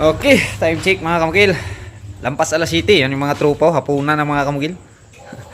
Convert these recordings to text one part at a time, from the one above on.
Okay, time check mga kamukil. Lampas alas city, yan yung mga trupo, hapunan ng mga kamukil.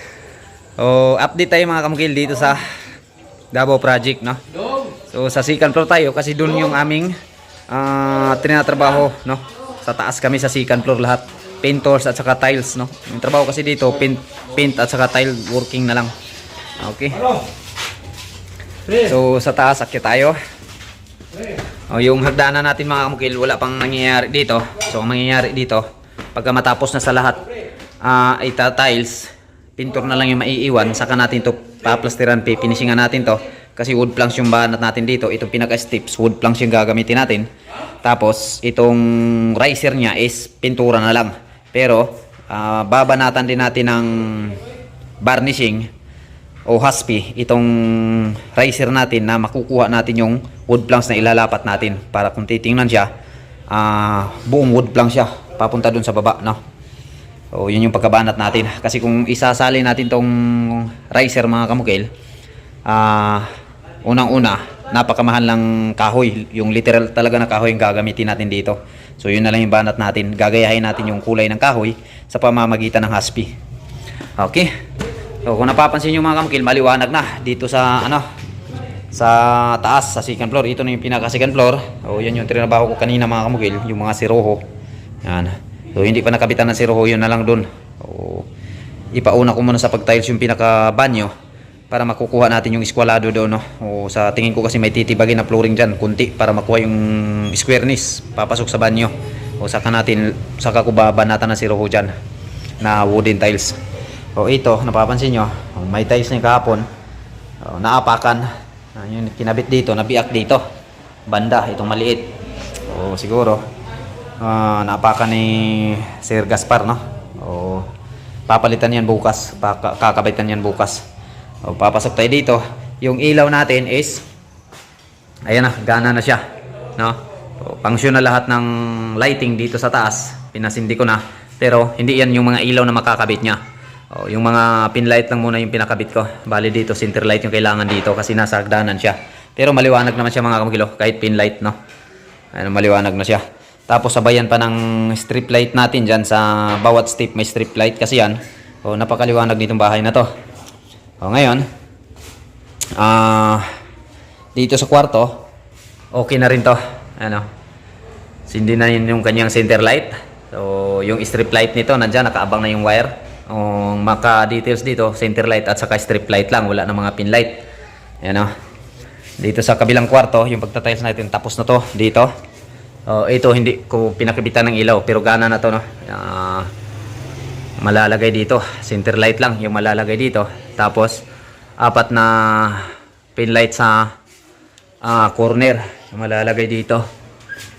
o, update tayo mga kamukil dito sa Davao Project, no? So, sa second floor tayo kasi doon yung aming ah, trinatrabaho, no? Sa taas kami sa second floor lahat. Painters at saka tiles, no? Yung trabaho kasi dito, paint, paint at saka tile working na lang. Okay. So, sa taas, akyat tayo. O, yung hagdanan natin mga kamukil, wala pang nangyayari dito. So, ang mangyayari dito, pagka matapos na sa lahat, ah ita tiles, pintor na lang yung maiiwan, saka natin to paplasteran, pipinisingan natin to. Kasi wood planks yung banat natin dito. Itong pinaka-steps, wood planks yung gagamitin natin. Tapos, itong riser niya is pintura na lang. Pero, ah, babanatan din natin ng varnishing o haspi itong riser natin na makukuha natin yung wood planks na ilalapat natin para kung titingnan siya ah, buong wood plank siya papunta dun sa baba no? So yun yung pagkabanat natin. Kasi kung isasali natin tong riser mga kamukil ah unang una napakamahal ng kahoy. Yung literal talaga na kahoy yung gagamitin natin dito. So yun na lang yung banat natin. Gagayahin natin yung kulay ng kahoy sa pamamagitan ng haspi okay So kung napapansin nyo mga kamukil, maliwanag na dito sa ano sa taas sa second floor. Ito na yung pinaka second floor. O yan yung trinabaho ko kanina mga kamukil, yung mga siroho. Yan. So hindi pa nakabitan ng siroho, yun na lang doon. O ipauna ko muna sa pag-tiles yung pinaka banyo para makukuha natin yung eskwalado doon no. O sa tingin ko kasi may titibagin na flooring diyan, kunti para makuha yung squareness papasok sa banyo. O saka natin saka ko babanatan ng siroho diyan na wooden tiles. O ito, napapansin nyo, oh, may tiles niya kahapon. O, naapakan. Ah, yun, kinabit dito, nabiak dito. Banda, itong maliit. O siguro, ah, naapakan ni Sir Gaspar, no? O, papalitan yan bukas. Kakabitan yan bukas. O, papasok tayo dito. Yung ilaw natin is, ayan na, gana na siya. No? O, pangsyon na lahat ng lighting dito sa taas. Pinasindi ko na. Pero, hindi yan yung mga ilaw na makakabit niya. Oh, yung mga pin light lang muna yung pinakabit ko. Bali dito, center light yung kailangan dito kasi nasa hagdanan siya. Pero maliwanag naman siya mga kamagilo, kahit pin light, no? Ano, maliwanag na siya. Tapos sabayan pa ng strip light natin dyan sa bawat step may strip light kasi yan. Oh, napakaliwanag nitong bahay na to. Oh, ngayon, ah, dito sa kwarto, okay na rin to. Ano, sindi na yun yung kanyang center light. So, yung strip light nito, nandyan, nakaabang na yung wire. Ang maka-details dito, center light at saka strip light lang, wala na mga pin light. Ayan o. Dito sa kabilang kwarto, yung pagtatiles natin, tapos na to, dito. Oh, ito, hindi ko pinakabitan ng ilaw, pero gana na to, no? Ah, malalagay dito, center light lang, yung malalagay dito. Tapos, apat na pin light sa ah, corner, yung malalagay dito.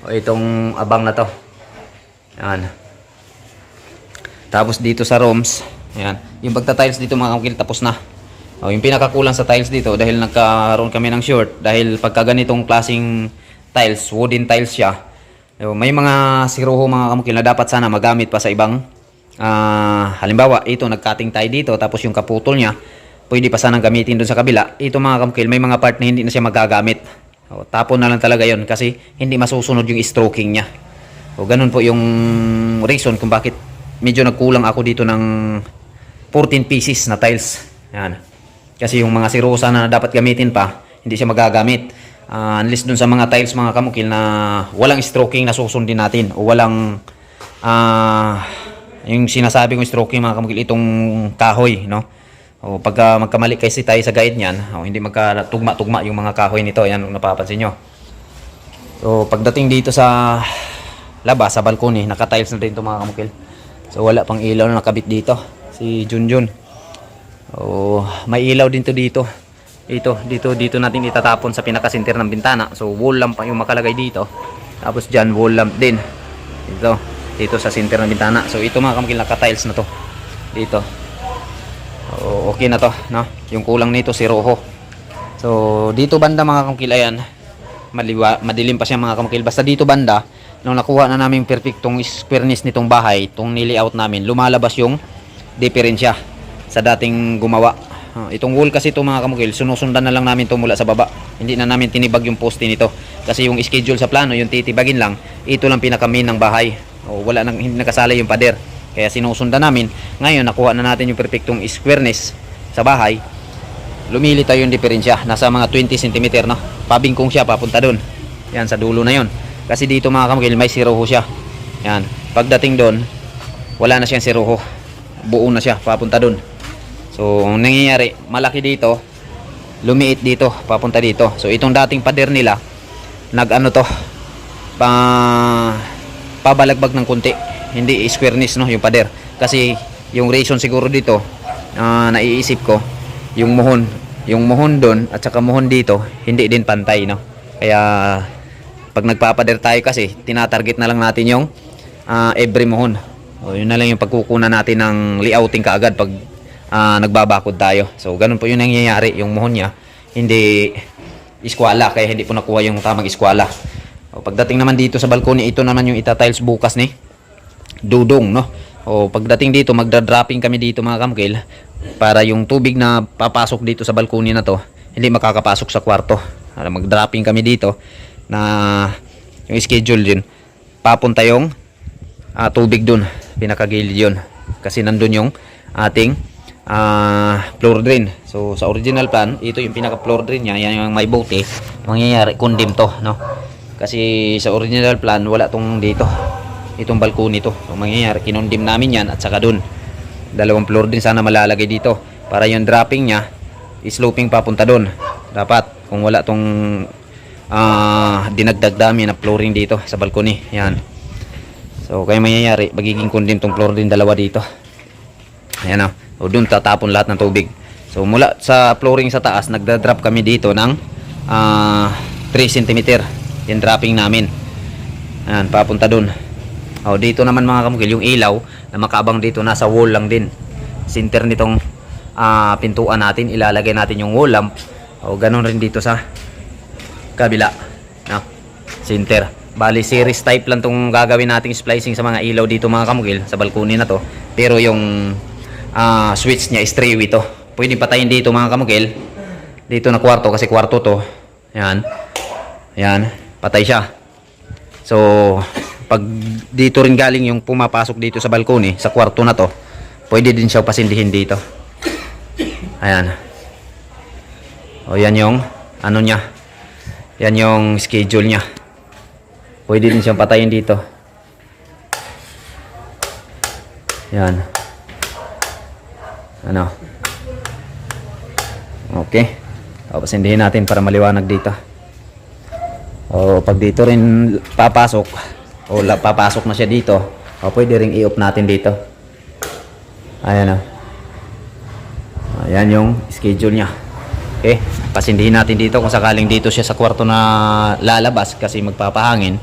O itong abang na to. Yan. Tapos dito sa rooms, ayan, yung pagta-tiles dito mga kamukil tapos na. O, yung pinakakulang sa tiles dito dahil nagkaroon kami ng short dahil pagka ganitong klaseng tiles, wooden tiles siya. May mga siruho mga kamukil na dapat sana magamit pa sa ibang ah, halimbawa, ito nagcutting tayo dito tapos yung kaputol niya pwede pa sanang gamitin doon sa kabila. Ito mga kamukil, may mga part na hindi na siya magagamit. O, tapon na lang talaga yon kasi hindi masusunod yung stroking niya. O ganun po yung reason kung bakit medyo nagkulang ako dito ng 14 pieces na tiles. Yan. Kasi yung mga sirosa na dapat gamitin pa, hindi siya magagamit. Uh, unless dun sa mga tiles mga kamukil na walang stroking na susundin natin o walang ah yung sinasabi kong stroking mga kamukil itong kahoy, no? O pagka magkamali kasi tayo sa guide niyan, o hindi magkatugma-tugma yung mga kahoy nito, yan kung napapansin nyo. So pagdating dito sa labas, sa balkoni, naka-tiles na din ito mga kamukil. So wala pang ilaw na nakabit dito. Si Junjun. Oh, may ilaw din to dito. Ito, dito dito natin itatapon sa pinaka-center ng bintana. So wall lamp pa yung makalagay dito. Tapos diyan wall lamp din. Dito, dito sa center ng bintana. So ito mga kamukil naka-tiles na to. Dito. Oh, okay na to, no? Yung kulang nito si Rojo. So dito banda mga kamukil ayan. Maliwa, madilim pa siya mga kamukil. Basta dito banda, nung nakuha na namin perfectong squareness nitong bahay, itong nilayout namin, lumalabas yung diferensya sa dating gumawa. Oh, itong wall kasi ito mga kamukil, sinusundan na lang namin to mula sa baba. Hindi na namin tinibag yung poste nito. Kasi yung schedule sa plano, yung titibagin lang, ito lang pinaka-main ng bahay. O, wala nang, hindi nakasala yung pader. Kaya sinusundan namin. Ngayon, nakuha na natin yung perfectong squareness sa bahay. Lumili tayo yung diferensya. Nasa mga 20 cm, no? Pabingkong siya, papunta doon. Yan, sa dulo na yon. Kasi dito mga kamukil, may siroho siya. Yan. Pagdating doon, wala na siyang siroho. Buo na siya, papunta doon. So, ang nangyayari, malaki dito, lumiit dito, papunta dito. So, itong dating pader nila, nag-ano to, pa, pabalagbag ng kunti. Hindi squareness, no, yung pader. Kasi, yung reason siguro dito, ah, naiisip ko, yung muhon, yung muhon doon, at saka muhon dito, hindi din pantay, no. Kaya, pag nagpapader tayo kasi, tinatarget na lang natin yung ah, every muhon. O, yun na lang yung pagkukunan natin ng layouting kaagad pag ah, nagbabakod tayo. So, ganun po yung nangyayari. Yung muhon niya, hindi iskwala, kaya hindi po nakuha yung tamang iskwala. O, pagdating naman dito sa balkoni, ito naman yung itatiles bukas ni Dudong, no? O, pagdating dito, magdra-dropping kami dito mga kamkil para yung tubig na papasok dito sa balkoni na to, hindi makakapasok sa kwarto. Mag-dropping kami dito na yung schedule din. Papunta yung ah, tubig dun, pinakagilid yun. Kasi nandun yung ating ah, floor drain. So sa original plan, ito yung pinaka floor drain niya, yan yung may bote. Mangyayari condemn to, no? Kasi sa original plan, wala tong dito. Itong balkoni to. So mangyayari, kinondim namin yan at saka dun. Dalawang floor din sana malalagay dito. Para yung dropping niya, sloping papunta dun. Dapat, kung wala tong ah, dinagdag dami na flooring dito sa balkoni. Yan. So, kaya mangyayari, magiging condemn tong floor din dalawa dito. Ayan o. O doon tatapon lahat ng tubig. So mula sa flooring sa taas, nagda-drop kami dito ng ah, 3 cm. Yung dropping namin. Ayan, papunta doon. O dito naman mga kamukil, yung ilaw na makaabang dito nasa wall lang din. Center nitong ah, pintuan natin, ilalagay natin yung wall lamp. O ganun rin dito sa kabila. No? Center. Bali series type lang tong gagawin nating splicing sa mga ilaw dito mga kamukil sa balkoni na to. Pero yung ah, switch niya is 3 to. Pwede patayin dito mga kamukil. Dito na kwarto kasi kwarto to. Yan. Yan. Patay siya. So, pag dito rin galing yung pumapasok dito sa balkoni, sa kwarto na to, pwede din siya pasindihin dito. Ayan. O yan yung ano niya. Yan yung schedule niya. Pwede din siyang patayin dito. Yan. Ano? Okay. O, pasindihin natin para maliwanag dito. O, pag dito rin papasok, o papasok na siya dito, o, pwede ring i-off natin dito. Ayan o. Ayan yung schedule niya. Okay, pasindihin natin dito kung sakaling dito siya sa kwarto na lalabas kasi magpapahangin.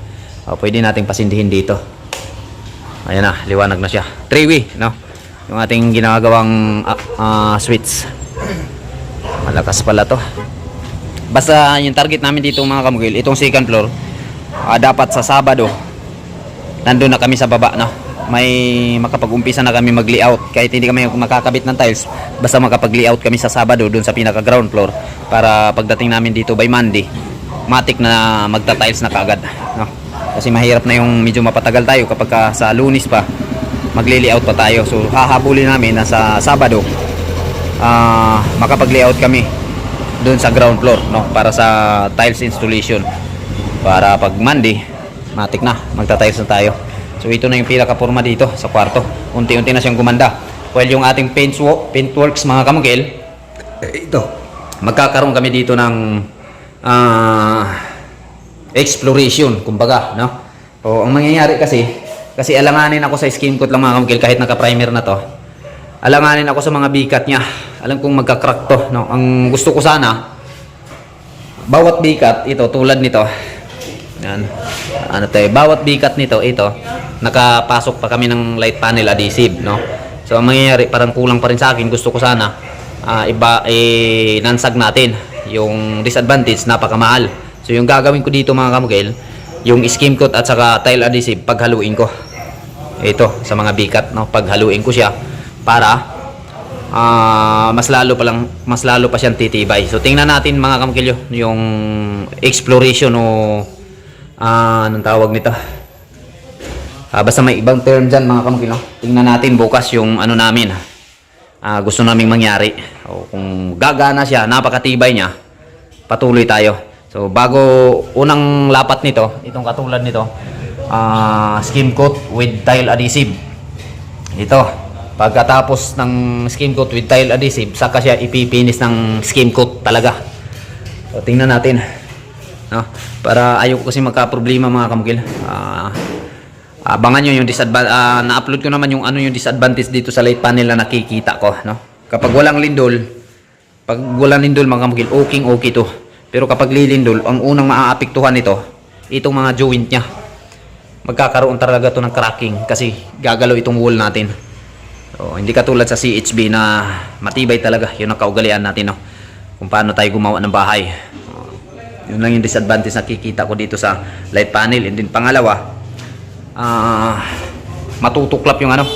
O, pwede nating pasindihin dito. Ayan na, liwanag na siya. Three-way, no? Yung ating ginagawang ah, ah, switch. Malakas pala to. Basta yung target namin dito mga kamugil, itong second floor, ah, dapat sa Sabado, nandun na kami sa baba, no? May makapag-umpisa na kami mag-layout. Kahit hindi kami makakabit ng tiles, basta makapag-layout kami sa Sabado dun sa pinaka ground floor para pagdating namin dito by Monday, matik na magta-tiles na kaagad, no? Kasi mahirap na yung medyo mapatagal tayo kapag ka sa lunis pa, magli-layout pa tayo. So hahabulin namin na sa Sabado, ah makapag-layout kami doon sa ground floor no para sa tiles installation para pag Monday matik na magta-tiles na tayo so ito na yung pinaka-forma dito sa kwarto unti-unti na siyang gumanda while yung ating paint, wo- paint works mga kamukil eh, ito magkakaroon kami dito ng ah, exploration kumbaga no o ang mangyayari kasi kasi alanganin ako sa skin coat lang mga kamukil kahit naka-primer na to alanganin ako sa mga bikat niya. Alam kong magka-crack to. No? Ang gusto ko sana, bawat bikat, ito, tulad nito. Yan. Ano eh, bawat bikat nito, ito, nakapasok pa kami ng light panel adhesive, no? So, ang mangyayari, parang kulang pa rin sa akin. Gusto ko sana, ah, iba, eh, nansag natin. Yung disadvantage, napakamahal. So, yung gagawin ko dito mga kamugel, yung skim coat at saka tile adhesive, paghaluin ko ito sa mga bikat no paghaluin ko siya para ah, mas lalo pa lang mas lalo pa siyang titibay. So tingnan natin mga kamukilyo yung exploration o ah, anong tawag nito? Ah, basta may ibang term dyan mga kamukilyo. Tingnan natin bukas yung ano namin. Ah, gusto naming mangyari. O kung gagana siya, napakatibay niya, patuloy tayo. So bago unang lapat nito, itong katulad nito, ah, skim coat with tile adhesive. Ito, pagkatapos ng skim coat with tile adhesive, saka siya ipipinis ng skim coat talaga. So tingnan natin. No? Para ayoko kasi magka-problema mga kamukil. Ah, abangan nyo yung disadvantage. na-upload ko naman yung ano yung disadvantage dito sa light panel na nakikita ko. No? Kapag walang lindol, pag walang lindol mga kamukil, okay okay to. Pero kapag lilindol, ang unang maaapektuhan nito, itong mga joint niya. Magkakaroon talaga to ng cracking kasi gagalaw itong wall natin. So, hindi katulad sa CHB na matibay talaga yung nakaugalian natin. No? Kung paano tayo gumawa ng bahay. Yun lang yung disadvantage na kikita ko dito sa light panel. And then pangalawa, ah matutuklap yung ano,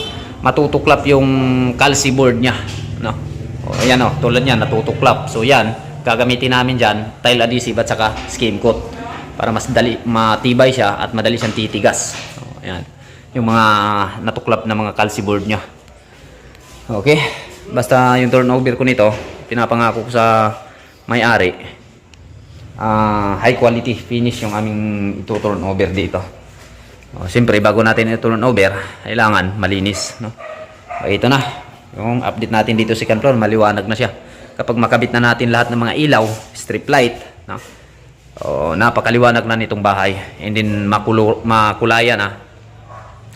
matutuklap yung calci board niya, no. O ayan oh, tulad niyan natutuklap. So yan, gagamitin namin diyan tile adhesive at saka skim coat para mas dali matibay siya at madali siyang titigas. O, ayan. Yung mga natuklap na mga calci board niya. Okay. Basta yung turnover ko nito, pinapangako ko sa may-ari. Ah high quality finish yung aming ito turnover dito. Oh, Siyempre, bago natin ito turn over, kailangan malinis. No? O, ito na. Yung update natin dito si floor, maliwanag na siya. Kapag makabit na natin lahat ng mga ilaw, strip light, no? o, napakaliwanag na nitong bahay. And then, makulo, makulayan na.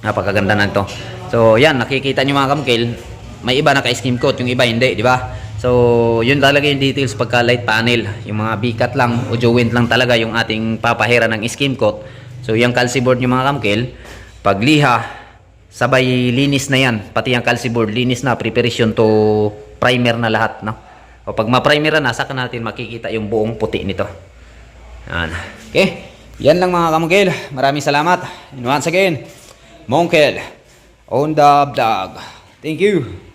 Napakaganda na ito. So, yan, nakikita nyo mga kamkil, may iba naka-skim coat, yung iba hindi, di ba? So, yun talaga yung details pagka light panel. Yung mga bikat lang o joint lang talaga yung ating papahira ng skim coat. So, yung calci board yung mga kamkil, pag liha, sabay linis na yan. Pati yung calci board, linis na, preparation to primer na lahat. No? O pag ma-primer na, saka natin makikita yung buong puti nito. Yan. Okay. Yan lang mga kamukil. Maraming salamat. And once again, Monkel on the vlog. Thank you.